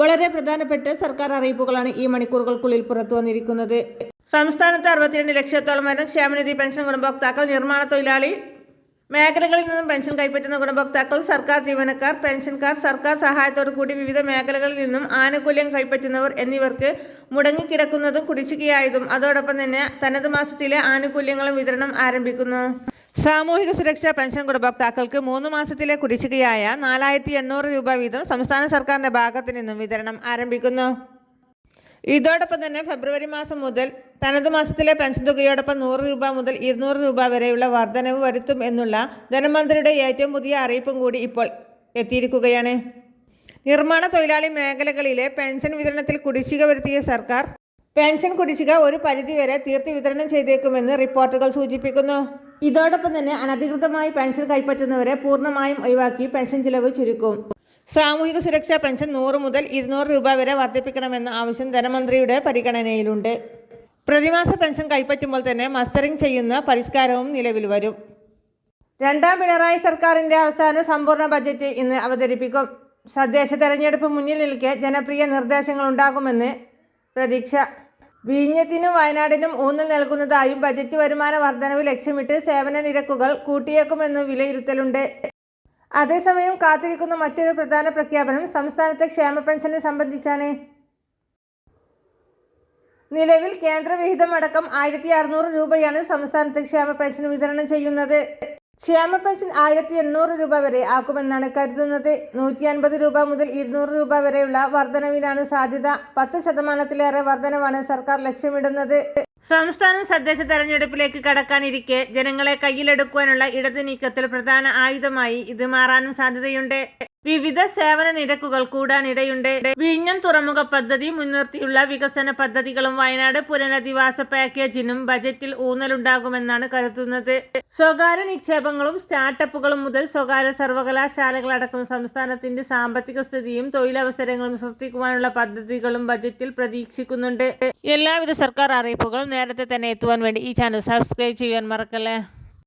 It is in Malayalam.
വളരെ പ്രധാനപ്പെട്ട സർക്കാർ അറിയിപ്പുകളാണ് ഈ മണിക്കൂറുകൾക്കുള്ളിൽ പുറത്തു വന്നിരിക്കുന്നത്. സംസ്ഥാനത്ത് അറുപത്തിരണ്ട് ലക്ഷത്തോളം വരുന്ന ക്ഷേമനിധി പെൻഷൻ ഗുണഭോക്താക്കൾ നിർമ്മാണ തൊഴിലാളി മേഖലകളിൽ നിന്നും പെൻഷൻ കൈപ്പറ്റുന്ന ഗുണഭോക്താക്കൾ സർക്കാർ ജീവനക്കാർ പെൻഷൻകാർ സർക്കാർ സഹായത്തോടു കൂടി വിവിധ മേഖലകളിൽ നിന്നും ആനുകൂല്യം കൈപ്പറ്റുന്നവർ എന്നിവർക്ക് മുടങ്ങിക്കിടക്കുന്നതും കുടിശ്ശികയായതും അതോടൊപ്പം തന്നെ തനത് മാസത്തിലെ ആനുകൂല്യങ്ങളും വിതരണം ആരംഭിക്കുന്നു. സാമൂഹിക സുരക്ഷാ പെൻഷൻ ഗുണഭോക്താക്കൾക്ക് മൂന്ന് മാസത്തിലെ കുടിശ്ശികയായ നാലായിരത്തി എണ്ണൂറ് രൂപ വീതം സംസ്ഥാന സർക്കാരിന്റെ ഭാഗത്തു നിന്നും വിതരണം ആരംഭിക്കുന്നു. ഇതോടൊപ്പം തന്നെ ഫെബ്രുവരി മാസം മുതൽ തനത് മാസത്തിലെ പെൻഷൻ തുകയോടൊപ്പം നൂറ് രൂപ മുതൽ ഇരുന്നൂറ് രൂപ വരെയുള്ള വർധനവ് വരുത്തും എന്നുള്ള ധനമന്ത്രിയുടെ ഏറ്റവും പുതിയ അറിയിപ്പും കൂടി ഇപ്പോൾ എത്തിയിരിക്കുകയാണ്. നിർമ്മാണ തൊഴിലാളി മേഖലകളിലെ പെൻഷൻ വിതരണത്തിൽ കുടിശ്ശിക വരുത്തിയ സർക്കാർ പെൻഷൻ കുടിശ്ശിക ഒരു പരിധിവരെ തീർത്തി വിതരണം ചെയ്തേക്കുമെന്ന് റിപ്പോർട്ടുകൾ സൂചിപ്പിക്കുന്നു. ഇതോടൊപ്പം തന്നെ അനധികൃതമായി പെൻഷൻ കൈപ്പറ്റുന്നവരെ പൂർണമായും ഒഴിവാക്കി പെൻഷൻ ചിലവ് ചുരുക്കും. സാമൂഹിക സുരക്ഷാ പെൻഷൻ നൂറ് മുതൽ ഇരുന്നൂറ് രൂപ വരെ വർദ്ധിപ്പിക്കണമെന്ന ആവശ്യം ധനമന്ത്രിയുടെ പരിഗണനയിലുണ്ട്. പ്രതിമാസ പെൻഷൻ കൈപ്പറ്റുമ്പോൾ തന്നെ മസ്റ്ററിംഗ് ചെയ്യുന്ന പരിഷ്കാരവും നിലവിൽ വരും. രണ്ടാം പിണറായി സർക്കാരിന്റെ അവസാന സമ്പൂർണ ബജറ്റ് ഇന്ന് അവതരിപ്പിക്കും. തദ്ദേശ തെരഞ്ഞെടുപ്പ് മുന്നിൽ നിൽക്കെ ജനപ്രിയ നിർദ്ദേശങ്ങൾ ഉണ്ടാകുമെന്ന് പ്രതീക്ഷ. വിഴിഞ്ഞത്തിനും വയനാടിനും ഊന്നൽ നൽകുന്നതായും ബജറ്റ് വരുമാന വർധനവ് ലക്ഷ്യമിട്ട് സേവന നിരക്കുകൾ കൂട്ടിയേക്കുമെന്ന് വിലയിരുത്തലുണ്ട്. അതേസമയം കാത്തിരിക്കുന്ന മറ്റൊരു പ്രധാന പ്രഖ്യാപനം സംസ്ഥാനത്തെ ക്ഷേമ പെൻഷനെ സംബന്ധിച്ചാണ്. നിലവിൽ കേന്ദ്രവിഹിതമടക്കം ആയിരത്തി അറുന്നൂറ് രൂപയാണ് സംസ്ഥാനത്ത് ക്ഷേമ പെൻഷൻ വിതരണം ചെയ്യുന്നത്. ക്ഷേമ പെൻഷൻ ആയിരത്തി എണ്ണൂറ് രൂപ വരെ ആക്കുമെന്നാണ് കരുതുന്നത്. നൂറ്റി അൻപത് രൂപ മുതൽ ഇരുന്നൂറ് രൂപ വരെയുള്ള വർധനവിനാണ് സാധ്യത. പത്ത് ശതമാനത്തിലേറെ വർധനവാണ് സർക്കാർ ലക്ഷ്യമിടുന്നത്. സംസ്ഥാനം തദ്ദേശ തെരഞ്ഞെടുപ്പിലേക്ക് കടക്കാനിരിക്കെ ജനങ്ങളെ കയ്യിലെടുക്കുവാനുള്ള ഇടതു നീക്കത്തിൽ പ്രധാന ആയുധമായി ഇത് മാറാനും സാധ്യതയുണ്ട്. വിവിധ സേവന നിരക്കുകൾ കൂടാനിടയുണ്ട്. വിഴിഞ്ഞം തുറമുഖ പദ്ധതി മുൻനിർത്തിയുള്ള വികസന പദ്ധതികളും വയനാട് പുനരധിവാസ പാക്കേജിനും ബജറ്റിൽ ഊന്നലുണ്ടാകുമെന്നാണ് കരുതുന്നത്. സ്വകാര്യ നിക്ഷേപങ്ങളും സ്റ്റാർട്ടപ്പുകളും മുതൽ സ്വകാര്യ സർവകലാശാലകളടക്കം സംസ്ഥാനത്തിന്റെ സാമ്പത്തിക സ്ഥിതിയും തൊഴിലവസരങ്ങളും സൃഷ്ടിക്കുവാനുള്ള പദ്ധതികളും ബജറ്റിൽ പ്രതീക്ഷിക്കുന്നുണ്ട്. എല്ലാവിധ സർക്കാർ അറിയിപ്പുകളും നേരത്തെ തന്നെ എത്തുവാൻ വേണ്ടി ഈ ചാനൽ സബ്സ്ക്രൈബ് ചെയ്യാൻ മറക്കല്ലേ?